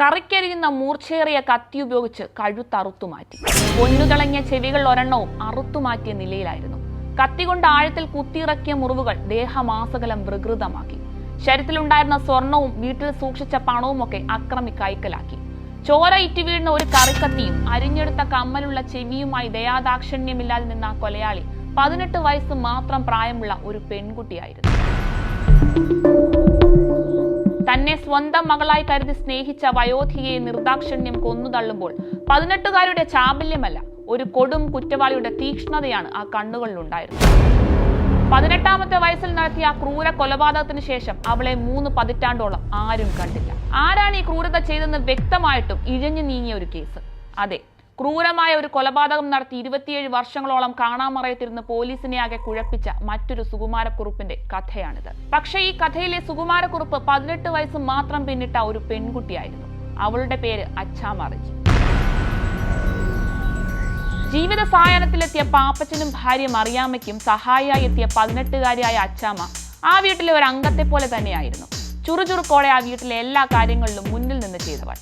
കറിക്കരിയുന്ന മൂർച്ചേറിയ കത്തി ഉപയോഗിച്ച് കഴുത്തറുത്തു മാറ്റി. പൊന്നുതിളങ്ങിയ ചെവികൾ ഒരെണ്ണവും അറുത്തുമാറ്റിയ നിലയിലായിരുന്നു. കത്തി കൊണ്ട് ആഴത്തിൽ കുത്തിയിറക്കിയ മുറിവുകൾ ദേഹമാസകലം വികൃതമാക്കി. ശരീരത്തിലുണ്ടായിരുന്ന സ്വർണവും വീട്ടിൽ സൂക്ഷിച്ച പണവുമൊക്കെ അക്രമി കൈക്കലാക്കി ചോര ഇറ്റി വീഴുന്ന ഒരു കറിക്കത്തിയും അരിഞ്ഞെടുത്ത കമ്മലുള്ള ചെവിയുമായി ദയാദാക്ഷിണ്യമില്ലാതെ നിന്ന കൊലയാളി പതിനെട്ട് വയസ്സ് മാത്രം പ്രായമുള്ള ഒരു പെൺകുട്ടിയായിരുന്നു. സ്വന്തം മകളായി കരുതി സ്നേഹിച്ച വയോധികയെ നിർദാക്ഷിണ്യം കൊന്നുതള്ളുമ്പോൾ പതിനെട്ടുകാരുടെ ചാബല്യമല്ല ഒരു കൊടും കുറ്റവാളിയുടെ തീക്ഷ്ണതയാണ് ആ കണ്ണുകളിലുണ്ടായിരുന്നത്. പതിനെട്ടാമത്തെ വയസ്സിൽ നടത്തിയ ആ ക്രൂര കൊലപാതകത്തിന് ശേഷം അവളെ മൂന്ന് പതിറ്റാണ്ടോളം ആരും കണ്ടില്ല. ആരാണ് ഈ ക്രൂരത ചെയ്തെന്ന് വ്യക്തമായിട്ടും ഇഴഞ്ഞു നീങ്ങിയ ഒരു കേസ്. അതെ ക്രൂരമായ ഒരു കൊലപാതകം നടത്തി ഇരുപത്തിയേഴ് വർഷങ്ങളോളം കാണാമറയത്തിരുന്ന് പോലീസിനെ ആകെ കുഴപ്പിച്ച മറ്റൊരു സുകുമാരക്കുറുപ്പിന്റെ കഥയാണിത്. പക്ഷേ ഈ കഥയിലെ സുകുമാരക്കുറുപ്പ് പതിനെട്ട് വയസ്സ് മാത്രം പിന്നിട്ട ഒരു പെൺകുട്ടിയായിരുന്നു. അവളുടെ പേര് അച്ചാമറിജി ജീവിത സായാഹ്നത്തിലെത്തിയ പാപ്പച്ചനും ഭാര്യ മറിയാമ്മയ്ക്കും സഹായിയായി എത്തിയ പതിനെട്ടുകാരിയായ അച്ചാമ്മ ആ വീട്ടിലെ ഒരു അംഗത്തെ പോലെ തന്നെയായിരുന്നു. ചുറുചുറുക്കോടെ ആ വീട്ടിലെ എല്ലാ കാര്യങ്ങളിലും മുന്നിൽ നിന്ന് ചെയ്തവൾ